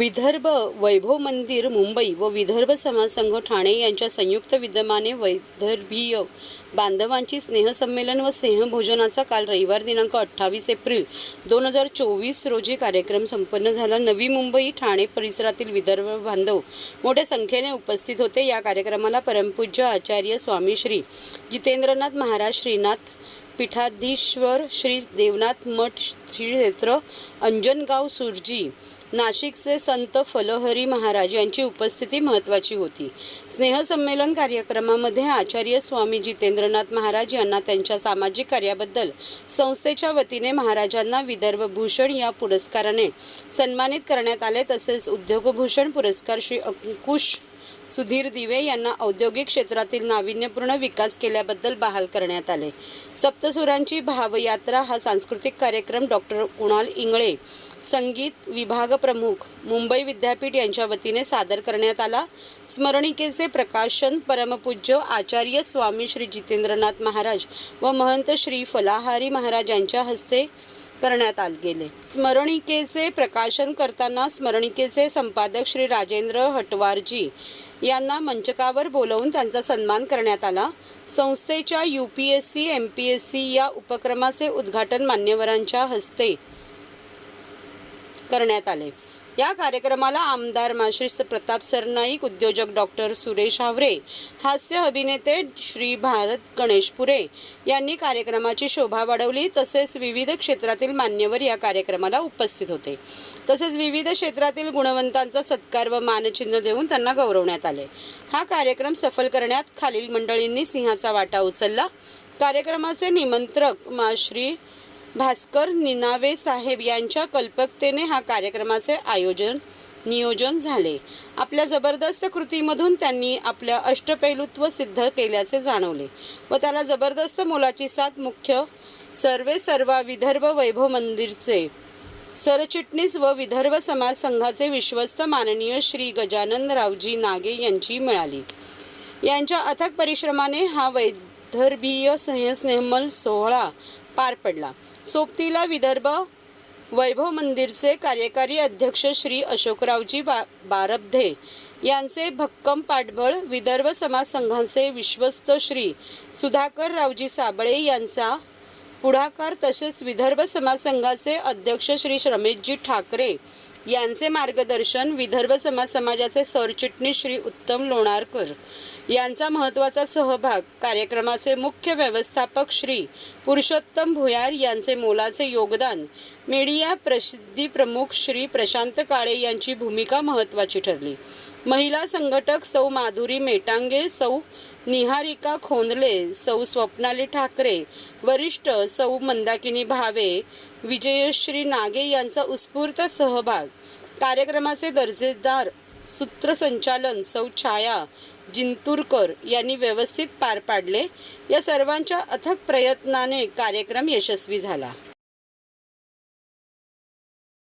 विदर्भ वैभव मंदिर मुंबई व विदर्भ समाज संघ ठाणे यांच्या संयुक्त विद्यमाने वैदर्भीय बांधवांची स्नेहसंमेलन व स्नेहभोजनाचा काल रविवार दिनांक अठ्ठावीस एप्रिल दोन हजार चोवीस रोजी कार्यक्रम संपन्न झाला. नवी मुंबई ठाणे परिसरातील विदर्भ बांधव मोठ्या संख्येने उपस्थित होते. या कार्यक्रमाला परमपूज्य आचार्य स्वामी श्री जितेंद्रनाथ महाराज श्रीनाथ पीठाधीश्वर श्री देवनाथ मठ श्री क्षेत्र अंजनगाव सुरजी नाशिकचे संत फलहरी महाराज यांची उपस्थिती महत्त्वाची होती. स्नेहसंमेलन कार्यक्रमामध्ये आचार्य स्वामी जितेंद्रनाथ महाराज यांना त्यांच्या सामाजिक कार्याबद्दल संस्थेच्या वतीने महाराजांना विदर्भ भूषण या पुरस्काराने सन्मानित करण्यात आले तसेच उद्योगभूषण पुरस्कार श्री अंकुश सुधीर दिवे यांना औद्योगिक क्षेत्रातील नाविन्यपूर्ण विकास केल्याबद्दल बहाल करण्यात आले. सप्तसुरांची भावयात्रा हा सांस्कृतिक कार्यक्रम डॉक्टर कुणाल इंगळे संगीत विभाग प्रमुख मुंबई विद्यापीठ यांच्या वतीने सादर करण्यात आला. स्मरणिकेचे प्रकाशन परमपूज्य आचार्य स्वामी श्री जितेंद्रनाथ महाराज व महंत श्री फलाहारी महाराज यांच्या हस्ते करण्यात आले गेले. स्मरणिकेचे प्रकाशन करताना स्मरणिकेचे संपादक श्री राजेंद्र हटवारजी यांना मंचकावर बोलवून त्यांचा सन्मान करण्यात आला. संस्थेच्या U P S C M P S C या उपक्रमाचे उद्घाटन मान्यवरांच्या हस्ते करण्यात आले. या कार्यक्रमाला आमदार माश्री प्रताप सरनाईक उद्योजक डॉक्टर सुरेश हावरे हास्य अभिनेते श्री भारत गणेशपुरे यांनी कार्यक्रमाची शोभा वाढवली. तसेच विविध क्षेत्रातील मान्यवर या कार्यक्रमाला उपस्थित होते. तसेच विविध क्षेत्रातील गुणवंतांचा सत्कार व मानचिन्ह देऊन त्यांना गौरवण्यात आले. हा कार्यक्रम सफल करण्यात खालील मंडळींनी सिंहाचा वाटा उचलला. कार्यक्रमाचे निमंत्रक माश्री भास्कर निनावे साहेब यांच्या कल्पकतेने हा कार्यक्रमाचे आयोजन नियोजन झाले. आपल्या जबरदस्त कृतीमधून त्यांनी आपल्या अष्टपैलुत्व सिद्ध केल्याचे जाणवले व त्याला जबरदस्त मोलाची साथ मुख्य सर्वे सर्वा विदर्भ वैभव मंदिरचे सरचिटणीस व विदर्भ समाज संघाचे विश्वस्त माननीय श्री गजानन रावजी नागे यांची मिळाली. यांच्या अथक परिश्रमाने हा वैदर्भीय सहस्नेहमल सोहळा पार पडला. सोबतीला विदर्भ वैभव मंदिरचे कार्यकारी अध्यक्ष श्री अशोकरावजी बा बारबधे यांचे भक्कम पाठबळ विदर्भ समाज संघांचे विश्वस्त श्री सुधाकर रावजी साबळे यांचा पुढाकार तसेच विदर्भ समाज संघाचे अध्यक्ष श्री श्रमेशजी ठाकरे यांचे मार्गदर्शन विदर्भ समाज समाजाचे सरचिटणीस श्री उत्तम लोणारकर यांचा महत्त्वाचा सहभाग कार्यक्रमाचे मुख्य व्यवस्थापक श्री पुरुषोत्तम भुयार यांचे मोलाचे योगदान मीडिया प्रसिद्धी प्रमुख श्री प्रशांत काळे यांची भूमिका महत्त्वाची ठरली. महिला संघटक सौ माधुरी मेटांगे सौ निहारिका खोंदले सौ स्वप्नाली ठाकरे वरिष्ठ सौ मंदाकिनी भावे विजयश्री नागे यांचा उत्स्फूर्त सहभाग. कार्यक्रमाचे दर्जेदार सूत्रसंचालन सौ छाया जिंतूरकर यांनी व्यवस्थित पार पाडले. या सर्वांच्या अथक प्रयत्नाने कार्यक्रम यशस्वी झाला.